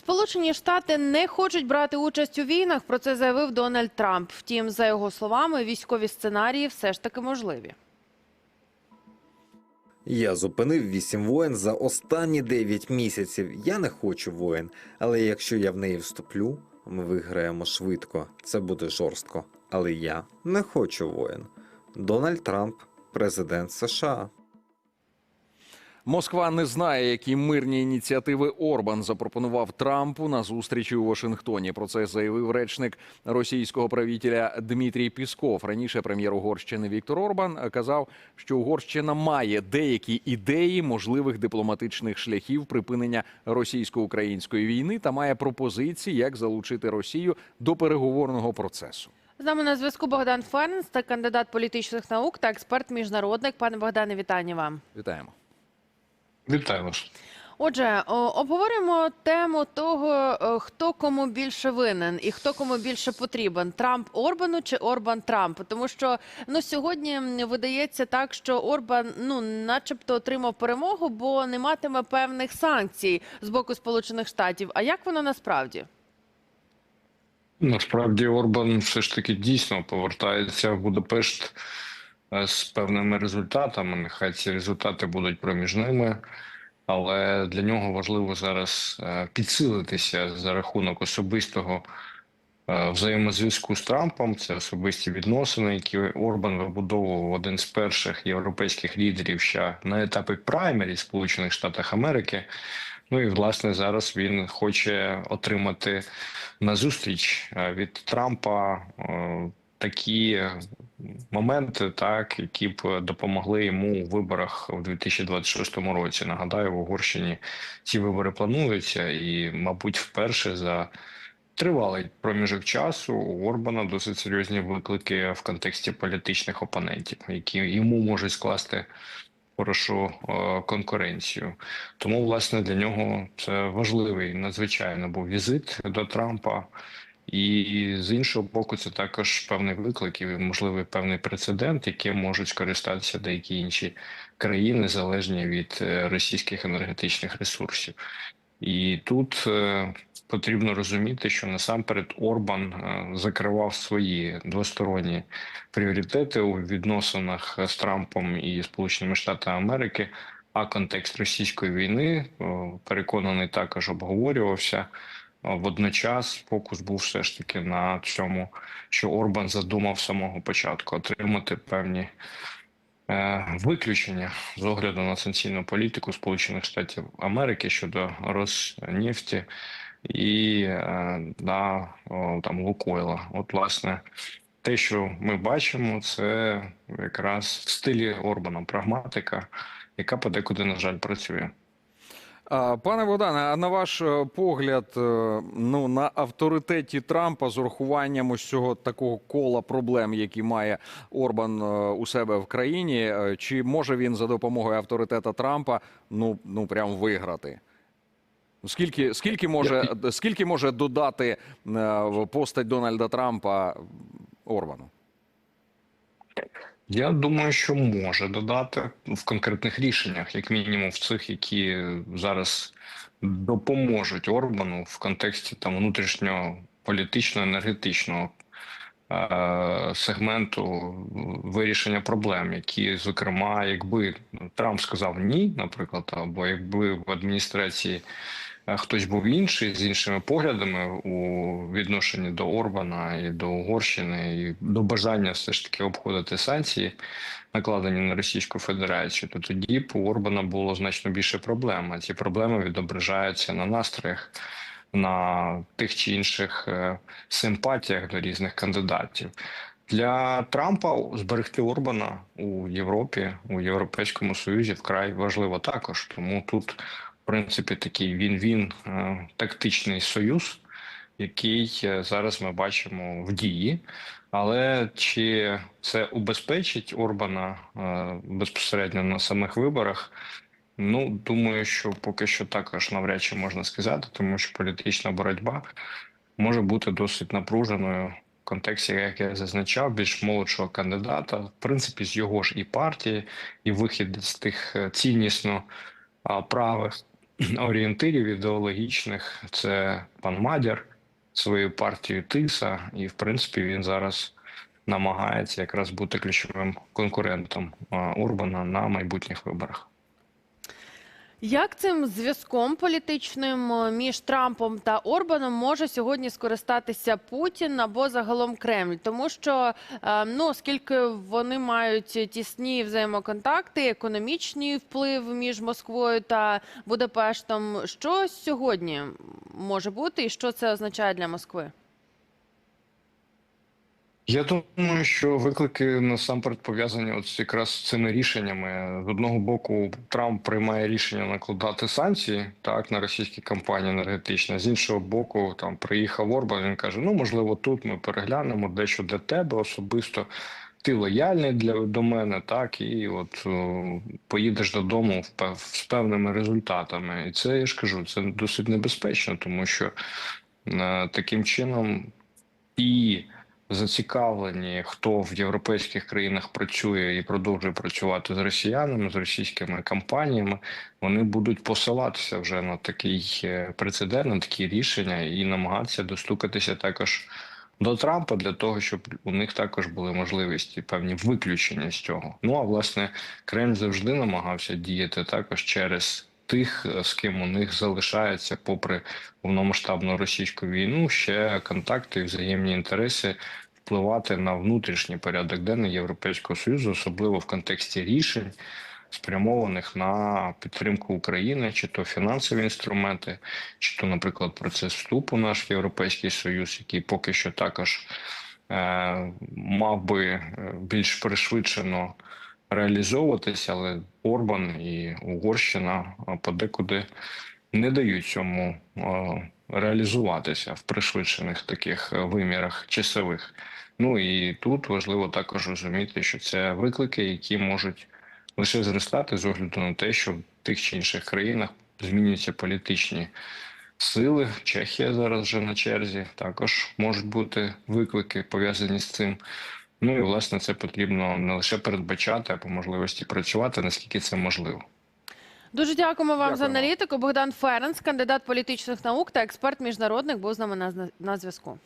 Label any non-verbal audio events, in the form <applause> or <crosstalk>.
Сполучені Штати не хочуть брати участь у війнах. Про це заявив Дональд Трамп. Втім, за його словами, військові сценарії все ж таки можливі. Я зупинив вісім воєн за останні 9 місяців. Я не хочу воєн, але якщо я в неї вступлю, ми виграємо швидко. Це буде жорстко. Але я не хочу воєн. Дональд Трамп, президент США. Москва не знає, які мирні ініціативи Орбан запропонував Трампу на зустрічі у Вашингтоні. Про це заявив речник російського правителя Дмитрій Пісков. Раніше прем'єр Угорщини Віктор Орбан казав, що Угорщина має деякі ідеї можливих дипломатичних шляхів припинення російсько-української війни та має пропозиції, як залучити Росію до переговорного процесу. З нами на зв'язку Богдан Фернс, та кандидат політичних наук та експерт міжнародник. Пане Богдане, вітання вам. Вітаємо. Вітаю вас. Отже, обговоримо тему того, е, хто кому більше винен і хто кому більше потрібен: Трамп Орбану чи Орбан Трампу. Тому що ну сьогодні видається так, що Орбан, ну, начебто, отримав перемогу, бо не матиме певних санкцій з боку Сполучених Штатів. А як воно насправді? Насправді Орбан все ж таки дійсно повертається в Будапешт з певними результатами. Нехай ці результати будуть проміжними, але для нього важливо зараз е, підсилитися за рахунок особистого е, взаємозв'язку з Трампом. Це особисті відносини, які Орбан вибудовував один з перших європейських лідерів ще на етапі праймері Сполучених Штатів Америки. Ну і власне зараз він хоче отримати на зустріч е, від Трампа е, такі моменти, так які б допомогли йому у виборах у 2026 році. Нагадаю, в Угорщині ці вибори плануються, і, мабуть, вперше за тривалий проміжок часу у Орбана досить серйозні виклики в контексті політичних опонентів, які йому можуть скласти хорошу е, конкуренцію. Тому, власне, для нього це важливий надзвичайно був візит до Трампа. І з іншого боку, це також певний виклик і можливий певний прецедент, яким можуть скористатися деякі інші країни, залежні від е, російських енергетичних ресурсів. І тут е, потрібно розуміти, що насамперед Орбан е, закривав свої двосторонні пріоритети у відносинах з Трампом і Сполученими Штатами Америки. А контекст російської війни переконаний також обговорювався. Водночас фокус був все ж таки на цьому, що Орбан задумав з самого початку отримати певні е, виключення з огляду на санкційну політику Сполучених Штатів Америки щодо Роснефті і е, на о, там Лукойла. От, власне, те, що ми бачимо, це якраз в стилі Орбана прагматика, яка подекуди, на жаль, працює. Пане Богдане, а на ваш е, погляд, е, ну на авторитеті Трампа з урахуванням ось цього такого кола проблем, які має Орбан е, у себе в країні, чи може він за допомогою авторитета Трампа ну ну прям виграти? Скільки скільки може скільки може додати постать Дональда Трампа Орбану? Я думаю, що може додати в конкретних рішеннях, як мінімум в цих, які зараз допоможуть Орбану в контексті там внутрішнього політичного енергетичного е, сегменту вирішення проблем, які, зокрема, якби Трамп сказав ні, наприклад, або якби в адміністрації хтось був інший з іншими поглядами у відношенні до Орбана і до Угорщини, і до бажання все ж таки обходити санкції, накладені на Російську Федерацію, то тоді б у Орбана було значно більше проблем. А ці проблеми відображаються на настроях. На тих чи інших е, симпатіях до різних кандидатів для Трампа зберегти Орбана у Європі у Європейському Союзі вкрай важливо також. Тому тут, принципі, такий він-він е, тактичний союз, який е, зараз ми бачимо в дії. Але чи це убезпечить Орбана е, безпосередньо на самих виборах? Ну, думаю, що поки що також навряд чи можна сказати, тому що політична боротьба може бути досить напруженою в контексті, як я зазначав, більш молодшого кандидата, в принципі, з його ж і партії, і вихід з тих ціннісно правих <clears throat> орієнтирів ідеологічних. Це пан Мадяр своєю партією Тиса, і в принципі він зараз намагається якраз бути ключовим конкурентом Урбана на майбутніх виборах. Як цим зв'язком політичним е, між Трампом та Орбаном може сьогодні скористатися Путін або загалом Кремль? Тому що е, ну оскільки вони мають тісні взаємоконтакти, економічний вплив між Москвою та Будапештом, що сьогодні може бути, і що це означає для Москви? Я думаю, що виклики насамперед пов'язані от якраз з цими рішеннями. З одного боку, Трамп приймає рішення накладати санкції так на російські компанії енергетичні. З іншого боку, там приїхав Орбан. Він каже: ну можливо, тут ми переглянемо дещо для тебе особисто. Ти лояльний для до мене, так і от о, поїдеш додому в з певними результатами. І це я ж кажу, це досить небезпечно, тому що е, таким чином і зацікавлені, хто в європейських країнах працює і продовжує працювати з росіянами, з російськими компаніями, вони будуть посилатися вже на такий е, прецедент, на такі рішення і намагатися достукатися також до Трампа для того, щоб у них також були можливості певні виключення з цього. Ну а власне Кремль завжди намагався діяти також через тих, е, з ким у них залишається, попри повномасштабну російську війну, ще контакти і взаємні інтереси впливати на внутрішній порядок денний Європейського союзу, особливо в контексті рішень, спрямованих на підтримку України, чи то фінансові інструменти, чи то, наприклад, процес вступу в наш Європейський Союз, який поки що також е, мав би е, більш пришвидшено реалізовуватися, але Орбан і Угорщина подекуди не дають цьому реалізуватися в пришвидшених таких е, вимірах часових. Ну і тут важливо також розуміти, що це виклики, які можуть лише зростати з огляду на те, що в тих чи інших країнах змінюються політичні сили. Чехія зараз вже на черзі. Також можуть бути виклики пов'язані з цим. Ну і власне це потрібно не лише передбачати, а по можливості працювати, наскільки це можливо. Дуже дякуємо вам за аналітику. Богдан Ференс, кандидат політичних наук та експерт міжнародних, був з нами на, на зв'язку.